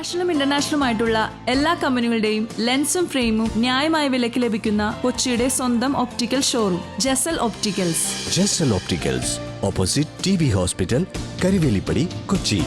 നാഷണലും ഇന്റർനാഷണലും ആയിട്ടുള്ള എല്ലാ കമ്പനികളുടെയും ലെൻസും ഫ്രെയിമും ന്യായമായ വിലയ്ക്ക് ലഭിക്കുന്ന കൊച്ചിയുടെ സ്വന്തം optical showroom Jasal opticals Jasal opticals opposite T B hospital Karivelippady Kochi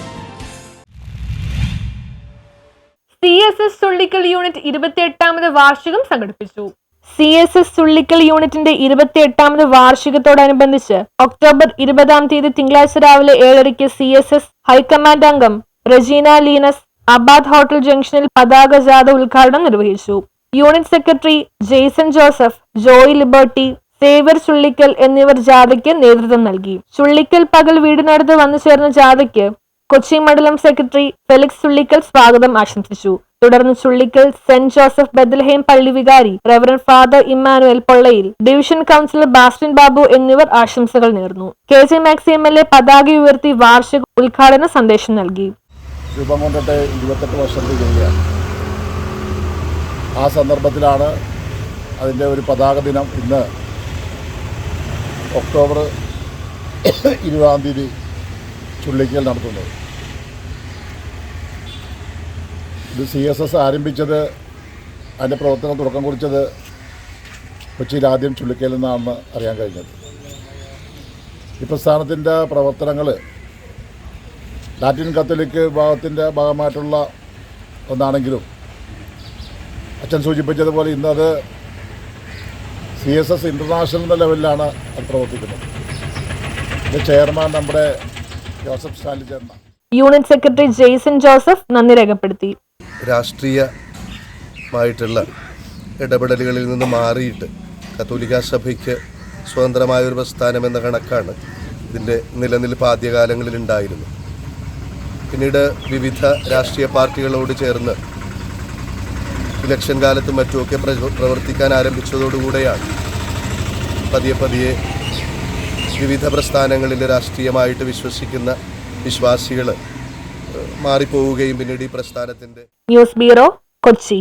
C S S Thullikkal unit ഇരുപത്തിയെട്ടാമത് വാർഷികം സംഘടിപ്പിച്ചു. സി എസ് എസ് തുള്ളിക്കൽ യൂണിറ്റിന്റെ ഇരുപത്തി എട്ടാമത് വാർഷികത്തോടനുബന്ധിച്ച് ഒക്ടോബർ ഇരുപതാം തീയതി തിങ്കളാഴ്ച രാവിലെ ഏഴരയ്ക്ക് സി എസ് എസ് ഹൈക്കമാൻഡ് അംഗം റജീന ലീനസ് അബാദ് ഹോട്ടൽ ജംഗ്ഷനിൽ പതാക ജാഥ ഉദ്ഘാടനം നിർവഹിച്ചു. Unit secretary Jaison Joseph Joy Liberty saver Chullikkal എന്നിവർ ജാഥയ്ക്ക് നേതൃത്വം നൽകി. ചുള്ളിക്കൽ പകൽ വീടിനടുത്ത് വന്നു ചേർന്ന ജാഥയ്ക്ക് കൊച്ചി മണ്ഡലം സെക്രട്ടറി ഫെലിക്സ് ചുള്ളിക്കൽ സ്വാഗതം ആശംസിച്ചു. തുടർന്ന് ചുള്ളിക്കൽ സെന്റ് ജോസഫ് ബദൽഹേം പള്ളി വികാരി reverend father Emmanuel Pollayil division councillor Bastin Babu എന്നിവർ ആശംസകൾ നേർന്നു. K J Maxy M L A പതാക ഉയർത്തി വാർഷിക ഉദ്ഘാടന സന്ദേശം നൽകി. രൂപം കൊണ്ടിട്ട് ഇരുപത്തെട്ട് വർഷം ചെയ്യുകയാണ്. ആ സന്ദർഭത്തിലാണ് അതിന്റെ ഒരു പതാക ദിനം ഇന്ന് ഒക്ടോബർ ഇരുപതാം തീയതി ചുള്ളിക്കൽ നടത്തുന്നത്. ഇത് സി എസ് എസ് ആരംഭിച്ചത് അതിന്റെ പ്രവർത്തനം തുടക്കം കുറിച്ചത് കൊച്ചിയിൽ ആദ്യം ചുള്ളിക്കയിൽ നിന്നാണെന്ന് അറിയാൻ കഴിഞ്ഞത്. ഈ പ്രസ്ഥാനത്തിന്റെ പ്രവർത്തനങ്ങൾ ലാറ്റിൻ കത്തോലിക്ക് വിഭാഗത്തിന്റെ ഭാഗമായിട്ടുള്ള ഒന്നാണെങ്കിലും അച്ഛൻ സൂചിപ്പിച്ചതുപോലെ ഇന്നത് സി എസ് എസ് ഇന്റർനാഷണൽ എന്ന ലെവലിലാണ് അത് പ്രവർത്തിക്കുന്നത്. ഇത് ചെയർമാൻ നമ്മുടെ ജോസഫ് സ്റ്റാലിൻ ചേർന്ന യൂണിറ്റ് സെക്രട്ടറി ജെയ്സൺ ജോസഫ് നന്ദി രേഖപ്പെടുത്തി. രാഷ്ട്രീയമായിട്ടുള്ള ഇടപെടലുകളിൽ നിന്ന് മാറിയിട്ട് കത്തോലിക്ക സഭയ്ക്ക് സ്വതന്ത്രമായ ഒരു പ്രസ്ഥാനം എന്ന കണക്കാണ് ഇതിന്റെ നിലനിൽപ്പ് ആദ്യകാലങ്ങളിൽ ഉണ്ടായിരുന്നു പിന്നീട് വിവിധ രാഷ്ട്രീയ പാർട്ടികളോട് ചേർന്ന് ഇലക്ഷൻ കാലത്തും മറ്റുമൊക്കെ പ്ര- പ്രവർത്തിക്കാൻ ആരംഭിച്ചതോടുകൂടെയാണ് പതിയെ പതിയെ വിവിധ പ്രസ്ഥാനങ്ങളിൽ രാഷ്ട്രീയമായിട്ട് വിശ്വസിക്കുന്ന വിശ്വാസികൾ മാറിപ്പോവുകയും പിന്നീട് ഈ പ്രസ്ഥാനത്തിന്റെ ന്യൂസ് ബ്യൂറോ കൊച്ചി.